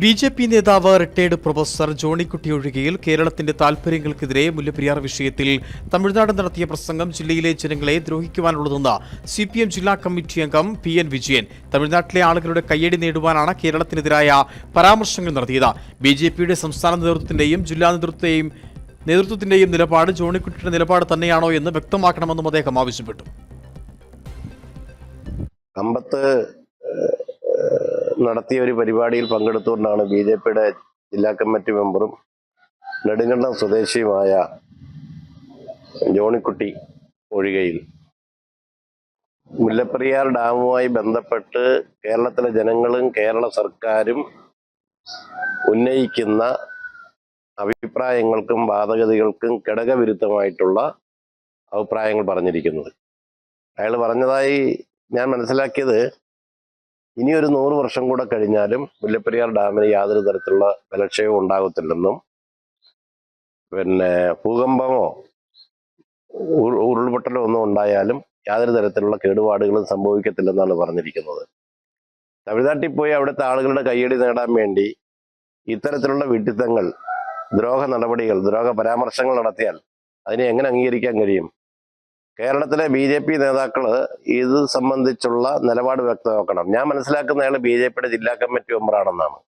B J P നേതാവ് retired professor Johnykutty Ozhikayil കേരളത്തിന്റെ താൽപര്യങ്ങൾക്കെതിരെ മുല്ലപ്പെരിയാർ വിഷയത്തിൽ തമിഴ്നാട് നടത്തിയ പ്രസംഗം ജില്ലയിലെ ജനങ്ങളെ ദ്രോഹിക്കുവാനുള്ളതെന്ന് സി പി എം ജില്ലാ കമ്മിറ്റി അംഗം പി എൻ വിജയൻ. തമിഴ്നാട്ടിലെ ആളുകളുടെ കയ്യടി നേടുവാനാണ് കേരളത്തിനെതിരായ പരാമർശങ്ങൾ നടത്തിയത്. ബി ജെ പിയുടെ സംസ്ഥാന നേതൃത്വത്തിന്റെയും ജില്ലാ നേതൃത്വത്തെയും നേതൃത്വത്തിന്റെയും നിലപാട് ജോണിക്കുട്ടിയുടെ നിലപാട് തന്നെയാണോ എന്ന് വ്യക്തമാക്കണമെന്നും അദ്ദേഹം ആവശ്യപ്പെട്ടു. നടത്തിയ ഒരു പരിപാടിയിൽ പങ്കെടുത്തുകൊണ്ടാണ് ബി ജെ പിയുടെ ജില്ലാ കമ്മിറ്റി മെമ്പറും നെടുങ്കണ്ടം സ്വദേശിയുമായ ജോണിക്കുട്ടി ഒഴികയിൽ. മുല്ലപ്പെരിയാർ ഡാമുമായി ബന്ധപ്പെട്ട് കേരളത്തിലെ ജനങ്ങളും കേരള സർക്കാരും ഉന്നയിക്കുന്ന അഭിപ്രായങ്ങൾക്കും വാദഗതികൾക്കും ഘടകവിരുദ്ധമായിട്ടുള്ള അഭിപ്രായങ്ങൾ പറഞ്ഞിരിക്കുന്നത്. അയാൾ പറഞ്ഞതായി ഞാൻ മനസ്സിലാക്കിയത് ഇനി ഒരു നൂറ് വർഷം കൂടെ കഴിഞ്ഞാലും മുല്ലപ്പെരിയാർ ഡാമിന് യാതൊരു തരത്തിലുള്ള ബലക്ഷയവും ഉണ്ടാകത്തില്ലെന്നും പിന്നെ ഭൂകമ്പമോ ഉരു- ഉരുൾപൊട്ടലോ ഒന്നും ഉണ്ടായാലും യാതൊരു തരത്തിലുള്ള കേടുപാടുകളും സംഭവിക്കത്തില്ലെന്നാണ് പറഞ്ഞിരിക്കുന്നത്. തമിഴ്നാട്ടിൽ പോയി അവിടുത്തെ ആളുകളുടെ കയ്യടി നേടാൻ വേണ്ടി ഇത്തരത്തിലുള്ള വിഡിത്തങ്ങൾ ദ്രോഹ നടപടികൾ ദ്രോഹ പരാമർശങ്ങൾ നടത്തിയാൽ അതിനെ എങ്ങനെ അംഗീകരിക്കാൻ കഴിയും? കേരളത്തിലെ ബി ജെ പി നേതാക്കൾ ഇത് സംബന്ധിച്ചുള്ള നിലപാട് വ്യക്തമാക്കണം ഞാൻ മനസ്സിലാക്കുന്ന അയാൾ ബി ജെ പിയുടെ ജില്ലാ കമ്മിറ്റി മെമ്പറാണെന്നാണ്.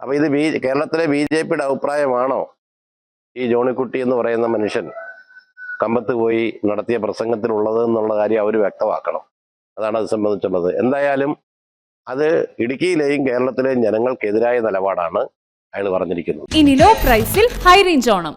അപ്പൊ ഇത് ബി കേരളത്തിലെ ബി ജെ പിയുടെ അഭിപ്രായമാണോ? ഈ ജോണിക്കുട്ടി എന്ന് പറയുന്ന മനുഷ്യൻ കമ്പത്ത് പോയി നടത്തിയ പ്രസംഗത്തിലുള്ളത് എന്നുള്ള കാര്യം അവർ വ്യക്തമാക്കണം. അതാണ് അത് സംബന്ധിച്ചുള്ളത്. എന്തായാലും അത് ഇടുക്കിയിലെയും കേരളത്തിലെയും ജനങ്ങൾക്കെതിരായ നിലപാടാണ് അയാൾ പറഞ്ഞിരിക്കുന്നത്. ഇനി ലോ പ്രൈസിൽ ഹൈ റേഞ്ച് ഓണം.